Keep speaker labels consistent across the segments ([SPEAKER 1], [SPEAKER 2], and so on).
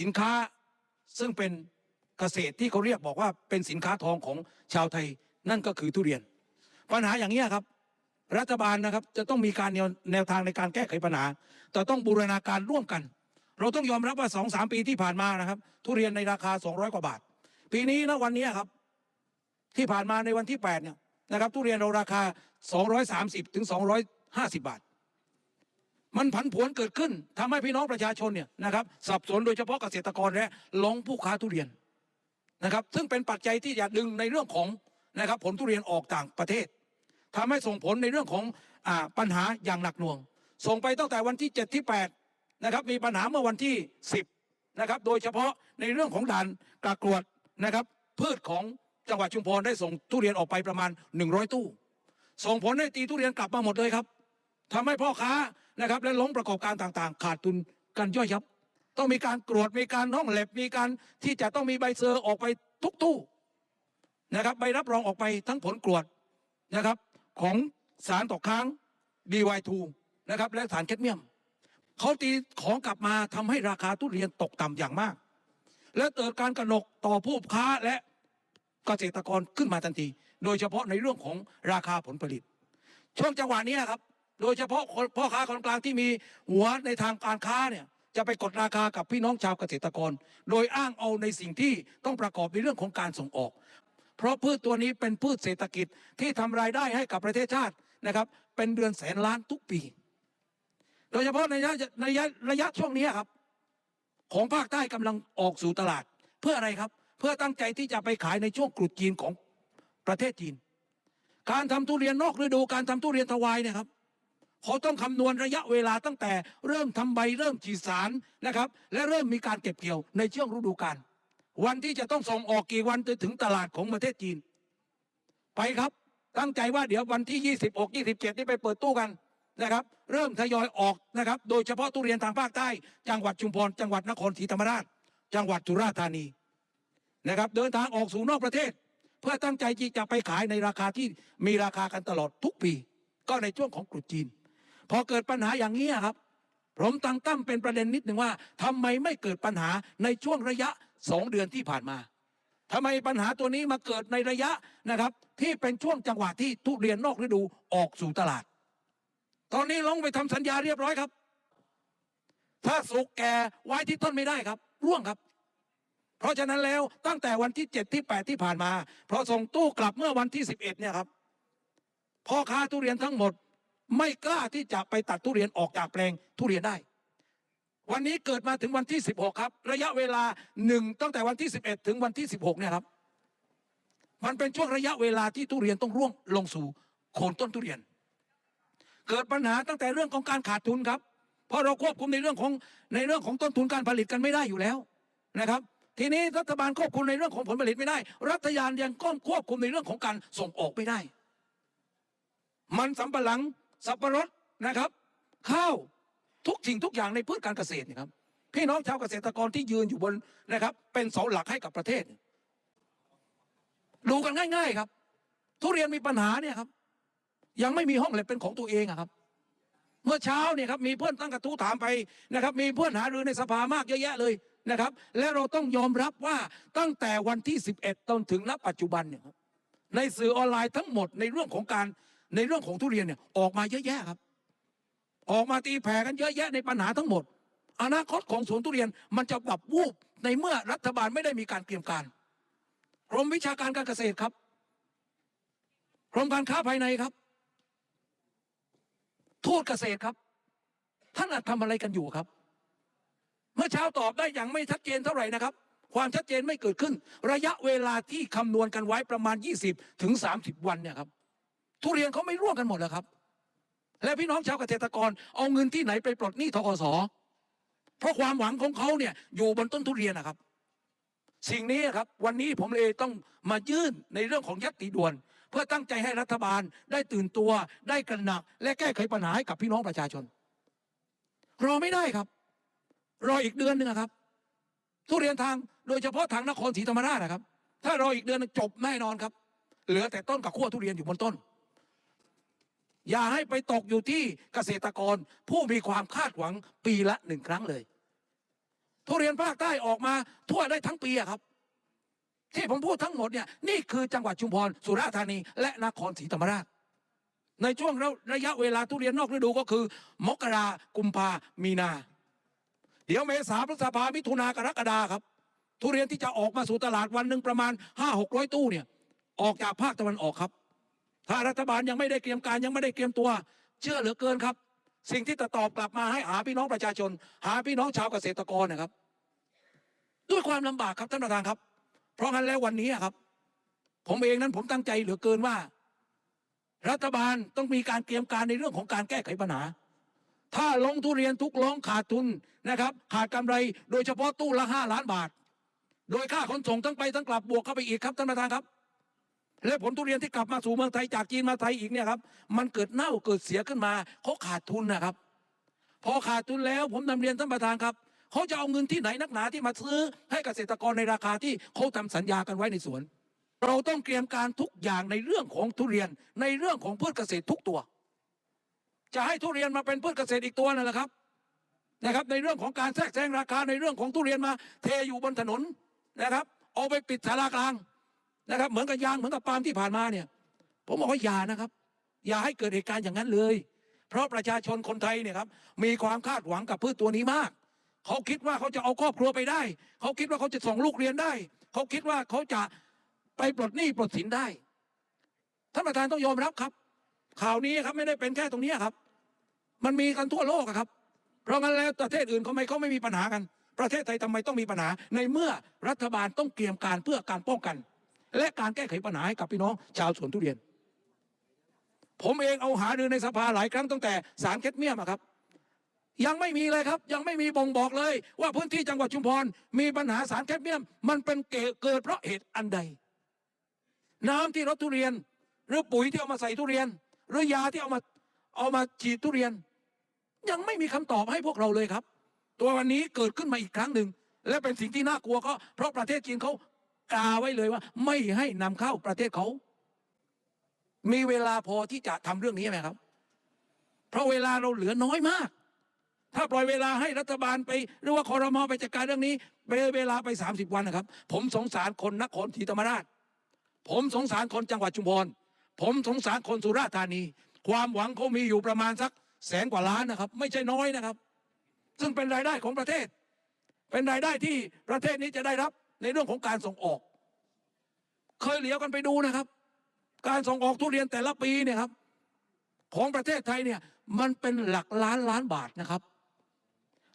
[SPEAKER 1] สินค้าซึ่งเป็นเกษตรที่เขาเรียกบอกว่าเป็นสินค้าทองของชาวไทยนั่นก็คือทุเรียน ปัญหาอย่างนี้ครับ รัฐบาลนะครับจะต้องมีการแนวแนวทางในการแก้ไขปัญหา แต่ต้องบูรณาการร่วมกัน เราต้องยอมรับว่าสองสามปีที่ผ่านมานะครับ ทุเรียนในราคา 200 กว่าบาท ปีนี้นะวันนี้ครับ ที่ผ่านมาในวันที่8เนี่ยนะครับ ทุเรียนเราราคา 230ถึง250 บาท มันผันผวนเกิดขึ้นทำให้พี่น้องประชาชนเนี่ยนะครับสับสนโดยเฉพาะเกษตรกรและลงผู้ค้าทุเรียนนะครับซึ่งเป็นปัจจัยที่จะดึงในเรื่องของนะครับผลทุเรียนออกต่างประเทศทำให้ส่งผลในเรื่องของอ่าปัญหาอย่างหนักหน่วง ส่งไปตั้งแต่วันที่ 7 ที่ 8 นะครับ มีปัญหาเมื่อวันที่ 10 นะครับ โดยเฉพาะในเรื่องของด่านกากรวดนะครับ พืชของจังหวัดชุมพรได้ส่งทุเรียนออกไปประมาณ 100 ตู้ ส่งผลให้ตีทุเรียนกลับมาหมดเลยครับทำให้พ่อค้า นะครับและล้มประกอบการต่างๆ ขาดทุนกันย่อยยับ ต้องมีการกรวดมีการห้องแลบมีการที่จะต้องมีใบเซอร์ออกไปทุกตู้นะครับใบรับรองออกไปทั้งผลกรวดนะครับของสารตกค้าง BY2 นะครับและสารแคดเมียมเขาตีของกลับมาทำให้ราคาทุเรียนตกต่ำอย่างมาก และเกิดการกระหนกต่อผู้ค้าและเกษตรกรขึ้นมาทันที โดยเฉพาะในเรื่องของราคาผลผลิต ช่วงจังหวะนี้ครับ โดยเฉพาะพ่อค้าคนกลางที่มีหัวในทางการค้าเนี่ยจะไปกดราคากับพี่น้องชาวเกษตรกร โดยอ้างเอาในสิ่งที่ต้องประกอบในเรื่องของการส่งออก เพราะพืชตัวนี้เป็นพืชเศรษฐกิจที่ทำรายได้ให้กับประเทศชาตินะครับ เป็นเดือนแสนล้านทุกปี โดยเฉพาะในระยะระยะระยะช่วงนี้ครับ ของภาคใต้กำลังออกสู่ตลาด เพื่ออะไรครับ เพื่อตั้งใจที่จะไปขายในช่วงกรุดจีนของประเทศจีน การทำทุเรียนนอกฤดูการทำทุเรียนถวายเนี่ยครับ เขาต้องคำนวณระยะเวลาตั้งแต่เริ่มทำใบเริ่มฉีดสารนะครับ และเริ่มมีการเก็บเกี่ยวในช่วงฤดูกาลวันที่จะต้องส่งออกกี่วันจะถึงตลาดของประเทศจีน ไปครับตั้งใจว่าเดี๋ยววันที่ 26 27 นี่ไปเปิดตู้กันนะครับ เริ่มทยอยออกนะครับ โดยเฉพาะทุเรียนทางภาคใต้ จังหวัดชุมพร จังหวัดนครศรีธรรมราช จังหวัดสุราษฎร์ธานีนะครับ เดินทางออกสู่นอกประเทศ เพื่อตั้งใจที่จะไปขายในราคาที่มีราคากันตลอดทุกปี ก็ในช่วงของกรุจีน พอเกิดปัญหาอย่างนี้ครับ ผมตั้งตั้มเป็นประเด็นนิดหนึ่งว่าทำไมไม่เกิดปัญหาในช่วงระยะสองเดือนที่ผ่านมาทำไมปัญหาตัวนี้มาเกิดในระยะนะครับ ที่เป็นช่วงจังหวะที่ทุเรียนนอกฤดูออกสู่ตลาด ตอนนี้ลงไปทำสัญญาเรียบร้อยครับ ถ้าสุกแก่ไว้ที่ต้นไม่ได้ครับ ร่วงครับเพราะฉะนั้นแล้วตั้งแต่วันที่เจ็ดที่แปดที่ผ่านมาพอส่งตู้กลับเมื่อวันที่สิบเอ็ดเนี่ยครับพ่อค้าทุเรียนทั้งหมด ไม่กล้าที่จะไปตัดทุเรียนออกจากแปลงทุเรียนได้ วันนี้เกิดมาถึงวันที่ 16 ครับ ระยะเวลาหนึ่งตั้งแต่วันที่ 11 ถึงวันที่ 16 เนี่ยครับ มันเป็นช่วงระยะเวลาที่ทุเรียนต้องร่วงลงสู่โคนต้นทุเรียน เกิดปัญหาตั้งแต่เรื่องของการขาดทุนครับ เพราะเราควบคุมในเรื่องของในเรื่องของต้นทุนการผลิตกันไม่ได้อยู่แล้วนะครับทีนี้รัฐบาลควบคุมในเรื่องของผลผลิตไม่ได้ รัฐยานยังก็ควบคุมในเรื่องของการส่งออกไม่ได้ มันสำปะหลัง สับปะรดนะครับ ข้าวทุกสิ่งทุกอย่างในพืชการเกษตรเนยครับ พี่น้องชาวเกษตรกรที่ยืนอยู่บนนะครับ เป็นเสาหลักให้กับประเทศดูกันง่าย ๆ ครับ ทุเรียนมีปัญหาเนี่ยครับ ยังไม่มีห้องแลบเป็นของตัวเองอะครับ เมื่อเช้าเนี่ยครับมีเพื่อนตั้งกระทู้ถามไปนะครับ มีเพื่อนหารือในสภามากเยอะแยะเลยนะครับ และเราต้องยอมรับว่าตั้งแต่วันที่ 11จนถึงณปัจจุบันเนี่ยครับในสื่อออนไลน์ทั้งหมดในเรื่องของการ ในเรื่องของทุเรียนเนี่ยออกมาเยอะแยะครับ ออกมาตีแผ่กันเยอะแยะในปัญหาทั้งหมด อนาคตของสวนทุเรียนมันจะแบบวูบในเมื่อรัฐบาลไม่ได้มีการเตรียมการกรมวิชาการการเกษตรครับกรมการค้าภายในครับ ทูตเกษตรครับ ท่านอาจทำอะไรกันอยู่ครับ เมื่อเช้าตอบได้อย่างไม่ชัดเจนเท่าไหร่นะครับ ความชัดเจนไม่เกิดขึ้น ระยะเวลาที่คำนวณกันไว้ประมาณ 20 ถึง 30 วันเนี่ยครับ ทุเรียนเขาไม่ร่วงกันหมดแล้วครับ และพี่น้องชาวเกษตรกรเอาเงินที่ไหนไปปลดหนี้ทกสเพราะความหวังของเขาเนี่ยอยู่บนต้นทุเรียนนะครับ สิ่งนี้ครับวันนี้ผมเลยต้องมายื่นในเรื่องของยัตติด่วน เพื่อตั้งใจให้รัฐบาลได้ตื่นตัวได้กระหนัก และแก้ไขปัญหาให้กับพี่น้องประชาชน รอไม่ได้ครับ รออีกเดือนหนึ่งอะครับ ทุเรียนทางโดยเฉพาะทางนครศรีธรรมราชนะครับ ถ้ารออีกเดือนจบแน่นอนครับ เหลือแต่ต้นกับขั้วทุเรียนอยู่บนต้น อย่าให้ไปตกอยู่ที่เกษตรกร ผู้มีความคาดหวังปีละหนึ่งครั้งเลย ทุเรียนภาคใต้ออกมาทั่วได้ทั้งปีครับ ที่ผมพูดทั้งหมดเนี่ยนี่คือจังหวัดชุมพรสุราษฎร์ธานี และนครศรีธรรมราช ในช่วงระยะเวลาทุเรียนนอกฤดูก็คือ มกรากุมภามีนา เดี๋ยวเมษาพฤษภามิถุนากรกฎาครับ ทุเรียนที่จะออกมาสู่ตลาดวันหนึ่งประมาณห้าหกร้อยตู้เนี่ยออกจากภาคตะวันออกครับ ถ้ารัฐบาลยังไม่ได้เตรียมการยังไม่ได้เตรียมตัว เชื่อเหลือเกินครับ สิ่งที่จะตอบกลับมาให้หาพี่น้องประชาชน หาพี่น้องชาวเกษตรกรนะครับ ด้วยความลำบากครับท่านประธานครับ เพราะงั้นแล้ววันนี้ครับ ผมเองนั้นผมตั้งใจเหลือเกินว่า รัฐบาลต้องมีการเตรียมการในเรื่องของการแก้ไขปัญหาถ้าลงทุเรียนทุกลงขาดทุนนะครับ ขาดกำไรโดยเฉพาะตู้ละห้าล้านบาท โดยค่าขนส่งทั้งไปทั้งกลับบวกเข้าไปอีกครับท่านประธานครับ และผลทุเรียนที่กลับมาสู่เมืองไทยจากจีนมาไทยอีกเนี่ยครับมันเกิดเน่าเกิดเสียขึ้นมาเขาขาดทุนนะครับ พอขาดทุนแล้วผมนำเรียนท่านประธานครับเขาจะเอาเงินที่ไหนนักหนาที่มาซื้อให้เกษตรกรในราคาที่เขาทำสัญญากันไว้ในสวน เราต้องเตรียมการทุกอย่างในเรื่องของทุเรียนในเรื่องของพืชเกษตรทุกตัว จะให้ทุเรียนมาเป็นพืชเกษตรอีกตัวนั่นแหละครับนะครับในเรื่องของการแทรกแซงราคาในเรื่องของทุเรียนมา เทอยู่บนถนนนะครับ เอาไปปิดสารากลาง นะครับ เหมือนกับยางเหมือนกับปาล์มที่ผ่านมาเนี่ย ผมบอกว่าอย่านะครับ อย่าให้เกิดเหตุการณ์อย่างนั้นเลย เพราะประชาชนคนไทยเนี่ยครับมีความคาดหวังกับพืชตัวนี้มาก เขาคิดว่าเขาจะเอาครอบครัวไปได้ เขาคิดว่าเขาจะส่งลูกเรียนได้ เขาคิดว่าเขาจะไปปลดหนี้ปลดสินได้ท่านประธานต้องยอมรับครับ ข่าวนี้ครับไม่ได้เป็นแค่ตรงนี้ครับ มันมีกันทั่วโลกครับ เพราะงั้นแล้วประเทศอื่นเขาไม่เขาไม่มีปัญหากัน ประเทศไทยทำไมต้องมีปัญหา ในเมื่อรัฐบาลต้องเตรียมการเพื่อการป้องกัน และการแก้ไขปัญหาให้กับพี่น้องชาวสวนทุเรียน ผมเองเอาหารือในสภาหลายครั้งตั้งแต่สารเคดเมียมะครับ ยังไม่มีเลยครับ ยังไม่มีบ่งบอกเลย ว่าพื้นที่จังหวัดชุมพรมีปัญหาสารแคดเมียม มันเป็นเกิดเพราะเหตุอันใด น้ำที่รถทุเรียน หรือปุ๋ยที่เอามาใส่ทุเรียน หรือยาที่เอามาเอามาฉีดทุเรียน ยังไม่มีคำตอบให้พวกเราเลยครับ ตัววันนี้เกิดขึ้นมาอีกครั้งหนึ่งและเป็นสิ่งที่น่ากลัวก็เพราะประเทศจีนเขา กาไว้เลยว่า ไม่ให้นำเข้าประเทศเขา มีเวลาพอที่จะทำเรื่องนี้ไหมครับ เพราะเวลาเราเหลือน้อยมาก ถ้าปล่อยเวลาให้รัฐบาลไป หรือว่าคอรมอไปจัดการเรื่องนี้ไปเวลาไป 30 วันนะครับ ผมสงสารคนนครศรีธรรมราช ผมสงสารคนจังหวัดชุมพรผมสงสารคนสุราษฎร์ธานี ความหวังเขามีอยู่ประมาณสักแสนกว่าล้านนะครับ ไม่ใช่น้อยนะครับ ซึ่งเป็นรายได้ของประเทศ เป็นรายได้ที่ประเทศนี้จะได้รับ ในเรื่องของการส่งออก เคยเหลียวกันไปดูนะครับ การส่งออกทุเรียนแต่ละปีเนี่ยครับ ของประเทศไทยเนี่ยมันเป็นหลักล้านล้านบาทนะครับ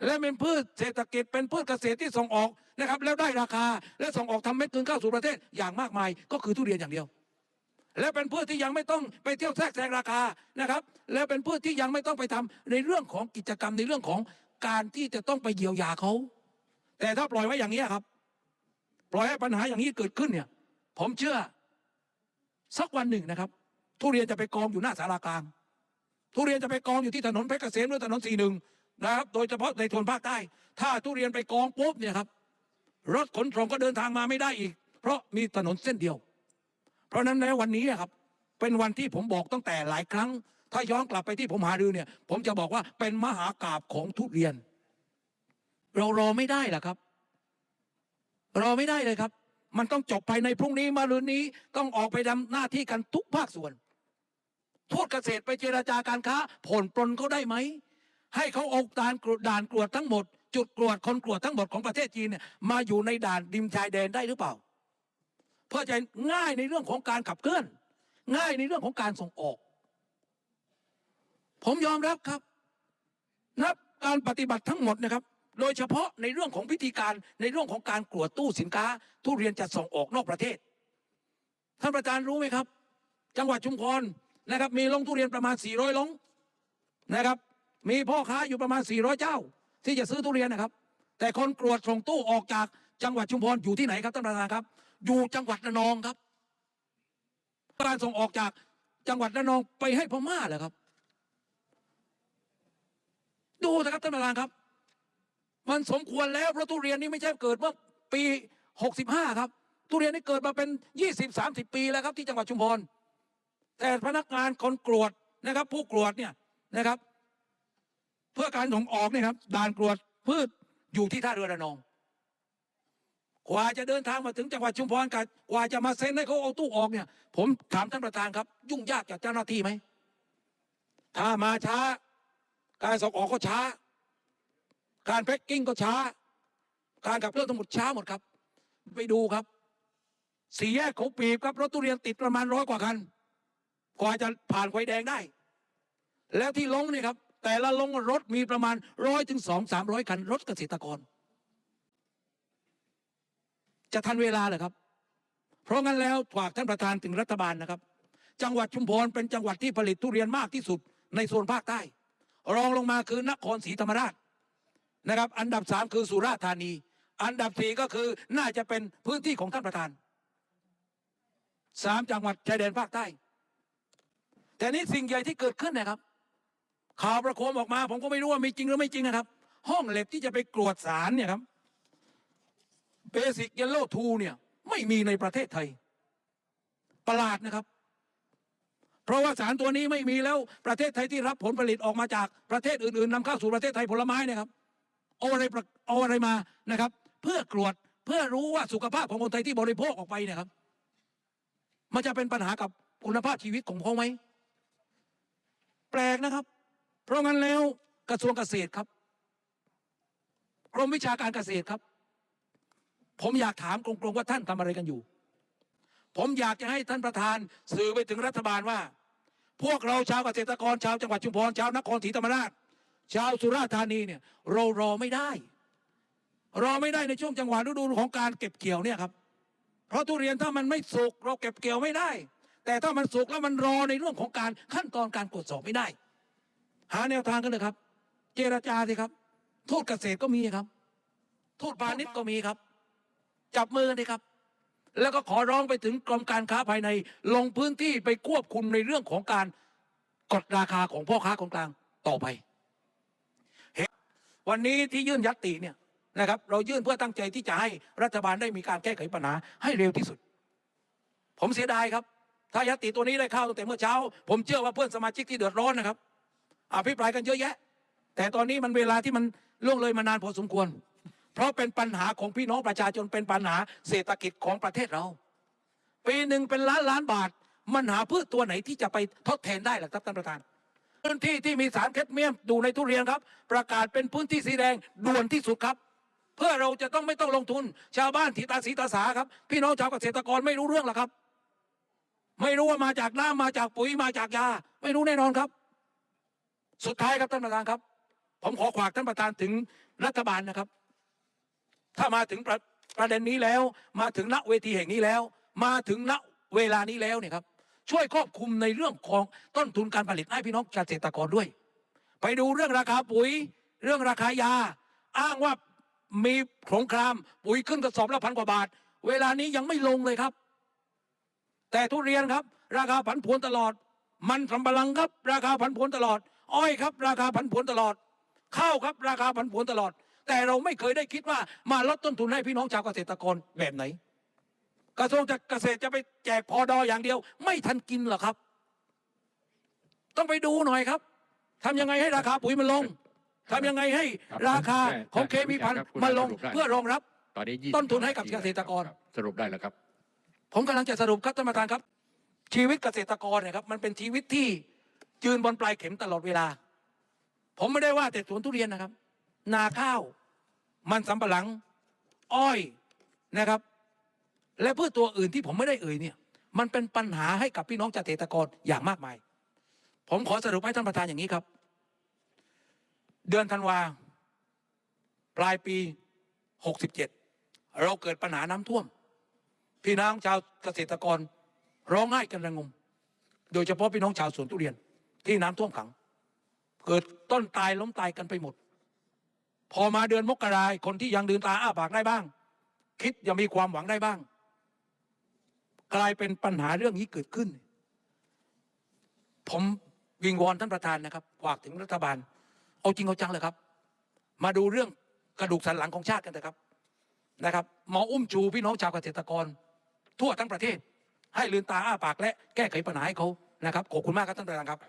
[SPEAKER 1] และเป็นพืชเศรษฐกิจเป็นพืชเกษตรที่ส่งออกนะครับ แล้วได้ราคา และส่งออกทำเม็ดเงินเข้าสู่ประเทศอย่างมากมาย ก็คือทุเรียนอย่างเดียว และเป็นพืชที่ยังไม่ต้องไปเที่ยวแทรกแซงราคานะครับ และเป็นพืชที่ยังไม่ต้องไปทำในเรื่องของกิจกรรมในเรื่องของการที่จะต้องไปเยียวยาเขา แต่ถ้าปล่อยไว้อย่างนี้ครับ ปล่อยให้ปัญหาอย่างนี้เกิดขึ้นเนี่ย ผมเชื่อ สักวันหนึ่งนะครับ ทุเรียนจะไปกองอยู่หน้าสารากลาง ทุเรียนจะไปกองอยู่ที่ถนนเพชรเกษมหรือถนนสี่หนึ่งนะครับ โดยเฉพาะในโซนภาคใต้ ถ้าทุเรียนไปกองปุ๊บเนี่ยครับ รถขนส่งก็เดินทางมาไม่ได้อีก เพราะมีถนนเส้นเดียว เพราะนั้นในวันนี้ครับ เป็นวันที่ผมบอกตั้งแต่หลายครั้ง ถ้าย้อนกลับไปที่ผมหารือเนี่ย ผมจะบอกว่าเป็นมหากราบของทุเรียน เรารอไม่ได้หรอครับ รอไม่ได้เลยครับ มันต้องจบภายในพรุ่งนี้มารืนนี้ต้องออกไปทำหน้าที่กันทุกภาคส่วนทูตเกษตรไปเจราจาการค้าผ่อนปลนเขาได้ไหม ให้เขาเอาด่านดด่านกรวดทั้งหมด จุดกรวดคนกรวดทั้งหมดของประเทศจีนเนี่ยมาอยู่ในด่านดิมชายแดนได้หรือเปล่า เพื่อจะง่ายในเรื่องของการขับเคลื่อน ง่ายในเรื่องของการส่งออก ผมยอมรับครับนับการปฏิบัติทั้งหมดนะครับ โดยเฉพาะในเรื่องของพิธีการในเรื่องของการกรวตู้สินค้า ทุเรียนจะส่งออกนอกประเทศ ท่านประธานรู้ไหมครับ จังหวัดชุมพรนะครับ มีลงทุเรียนประมาณ 400ลงนะครับ มีพ่อค้าอยู่ประมาณ 400 เจ้า ที่จะซื้อทุเรียนนะครับ แต่คนกรวดส่งตู้ออกจากจังหวัดชุมพรอยู่ที่ไหนครับท่านประธานครับ อยู่จังหวัดระนองครับ การส่งออกจากจังหวัดระนองไปให้พม่าเหรอครับ ดูนะครับท่านประธานครับ มันสมควรแล้วเพราะทุเรียนนี่ไม่ใช่เกิดเมื่อปี65ครับ ทุเรียนนี่เกิดมาเป็น 20 30 ปีแล้วครับที่จังหวัดชุมพรแต่พนักงานคนกรวดนะครับ ผู้กรวดเนี่ยนะครับ เพื่อการส่งออกเนี่ยครับด่านกรวดพืชอยู่ที่ท่าเรือระนองกว่าจะเดินทางมาถึงจังหวัดชุมพรกันกว่าจะมาเซ็นให้เขาเอาตู้ออกเนี่ย ผมถามท่านประธานครับ ยุ่งยากจากเจ้าหน้าที่ไหมถ้ามาช้า การส่งออกก็ช้า การแพ็กกิ้งก็ช้า การขับเคลื่อนทั้งหมดช้าหมดครับ ไปดูครับ สี่แยกเขาปีบครับรถทุเรียนติดประมาณร้อยกว่าคัน กว่าจะผ่านไฟแดงได้ แล้วที่ลงนี่ครับ แต่ละลงรถมีประมาณร้อยถึงสองสามร้อยคัน รถเกษตรกร จะทันเวลาเหรอครับ เพราะงั้นแล้วฝากท่านประธานถึงรัฐบาลนะครับ จังหวัดชุมพรเป็นจังหวัดที่ผลิตทุเรียนมากที่สุดในโซนภาคใต้ รองลงมาคือนครศรีธรรมราช นะครับ อันดับสามคือสุราษฎร์ธานี อันดับสี่ก็คือน่าจะเป็นพื้นที่ของท่านประธานสามจังหวัดชายแดนภาคใต้ แต่นี่สิ่งใหญ่ที่เกิดขึ้นนะครับ ข่าวประโคมออกมา ผมก็ไม่รู้ว่ามีจริงหรือไม่จริงนะครับ ห้องเหล็กที่จะไปกรวดสารเนี่ยครับเบสิกเยลโล่ทูเนี่ย ไม่มีในประเทศไทย ประหลาดนะครับ เพราะว่าสารตัวนี้ไม่มีแล้วประเทศไทยที่รับผลผลิตออกมาจากประเทศอื่นๆนำเข้าสู่ประเทศไทยผลไม้เนะครับ เอาอะไรเอาอะไรมานะครับ เพื่อกรวดเพื่อรู้ว่าสุขภาพของคนไทยที่บริโภคออกไปเนี่ยครับ มันจะเป็นปัญหากับคุณภาพชีวิตของเขาไหมแปลกนะครับ เพราะงั้นแล้วกระทรวงเกษตรครับกรมวิชาการเกษตรครับ ผมอยากถามกรงๆว่าท่านทำอะไรกันอยู่ ผมอยากจะให้ท่านประธานสื่อไปถึงรัฐบาลว่า พวกเราชาวเกษตรกรชาวจังหวัดชุมพรชาวนครศรีธรรมราช ชาวสุราษฎร์ธานีเนี่ยเรารอไม่ได้ รอไม่ได้ในช่วงจังหวะฤดูของการเก็บเกี่ยวเนี่ยครับ เพราะทุเรียนถ้ามันไม่สุกเราเก็บเกี่ยวไม่ได้ แต่ถ้ามันสุกแล้วมันรอในเรื่องของการขั้นตอนการตรวจสอบไม่ได้ หาแนวทางกันเลยครับ เจรจาสิครับ โทูตเกษตรก็มีครับ โทูตพาณิชย์ก็มีครับ จับมือกันดีครับ แล้วก็ขอร้องไปถึงกรมการค้าภายใน ลงพื้นที่ไปควบคุมในเรื่องของการกดราคาของพ่อค้าคนกลางต่อไป วันนี้ที่ยื่นยัตติเนี่ยนะครับ เรายื่นเพื่อตั้งใจที่จะให้รัฐบาลได้มีการแก้ไขปัญหาให้เร็วที่สุด ผมเสียดายครับ ถ้ายัตติตัวนี้ได้เข้าตั้งแต่เมื่อเช้า ผมเชื่อว่าเพื่อนสมาชิกที่เดือดร้อนนะครับอภิปรายกันเยอะแยะ แต่ตอนนี้มันเวลาที่มันล่วงเลยมานานพอสมควร เพราะเป็นปัญหาของพี่น้องประชาชนเป็นปัญหาเศรษฐกิจของประเทศเราปีหนึ่งเป็นล้านล้านบาท มันหาพืชตัวไหนที่จะไปทดแทนได้ล่ะครับท่านประธาน พื้นที่ที่มีสารแคดเมียมอยู่ในทุเรียนครับ ประกาศเป็นพื้นที่สีแดงด่วนที่สุดครับ เพื่อเราจะต้องไม่ต้องลงทุน ชาวบ้านทีตาสีตาสาครับ พี่น้องชาวเกษตรกรไม่รู้เรื่องหรอกครับ ไม่รู้ว่ามาจากน้ำมาจากปุ๋ยมาจากยา ไม่รู้แน่นอนครับ สุดท้ายครับท่านประธานครับ ผมขอขวากท่านประธานถึงรัฐบาลนะครับ ถ้ามาถึงประประเด็นนี้แล้ว มาถึงณเวทีแห่งนี้แล้ว มาถึงณเวลานี้แล้วเนี่ยครับ ช่วยควบคุมในเรื่องของต้นทุนการผลิตให้พี่น้องเกษตรกรด้วย ไปดูเรื่องราคาปุ๋ย เรื่องราคายา อ้างว่ามีสงครามปุ๋ยขึ้นกระสอบละพันกว่าบาท เวลานี้ยังไม่ลงเลยครับ แต่ทุเรียนครับ ราคาผันผวนตลอด มันสำปะหลังครับ ราคาผันผวนตลอด อ้อยครับ ราคาผันผวนตลอด ข้าวครับ ราคาผันผวนตลอด แต่เราไม่เคยได้คิดว่ามาลดต้นทุนให้พี่น้องชาวเกษตรกรแบบไหน กระทรวงเกษตรจะไปแจกพอดออย่างเดียว ไม่ทันกินหรอกครับ ต้องไปดูหน่อยครับทำยังไงให้ราคาปุ๋ยมันลงทำยังไงให้ราคาของเคมีพันธุ์มันลงเพื่อรองรับ
[SPEAKER 2] ตอนนี้
[SPEAKER 1] ต้นทุนให้กับเกษตรกร
[SPEAKER 2] สรุปได้แล้วครับ
[SPEAKER 1] ผมกำลังจะสรุปครับท่านประธานครับ ชีวิตเกษตรกรเนี่ยครับ มันเป็นชีวิตที่ยืนบนปลายเข็มตลอดเวลา ผมไม่ได้ว่าแต่สวนทุเรียนนะครับ นาข้าว มันสำปะหลัง อ้อยนะครับ และพืชตัวอื่นที่ผมไม่ได้เอ่ยเนี่ย มันเป็นปัญหาให้กับพี่น้องเกษตรกรอย่างมากมาย ผมขอสรุปให้ท่านประธานอย่างนี้ครับ เดือนธันวาปลายปี 67 เราเกิดปัญหาน้ำท่วม พี่น้องชาวเกษตรกรร้องไห้กันระงม โดยเฉพาะพี่น้องชาวสวนทุเรียนที่น้ำท่วมขัง เกิดต้นตายล้มตายกันไปหมด พอมาเดือนมกราคมคนที่ยังดืนตาอ้าปากได้บ้าง คิดยังมีความหวังได้บ้าง กลายเป็นปัญหาเรื่องนี้เกิดขึ้น ผมวิงวอนท่านประธานนะครับฝากถึงรัฐบาล เอาจริงเอาจังเลยครับ มาดูเรื่องกระดูกสันหลังของชาติกันนะครับนะครับหมออุ้มจูพี่น้องชาวเกษตรกร ทั่วทั้งประเทศ ให้ลืมตาอ้าปากและแก้ไขปัญหาให้เขานะครับขอบคุณมากครับท่านประธานครับ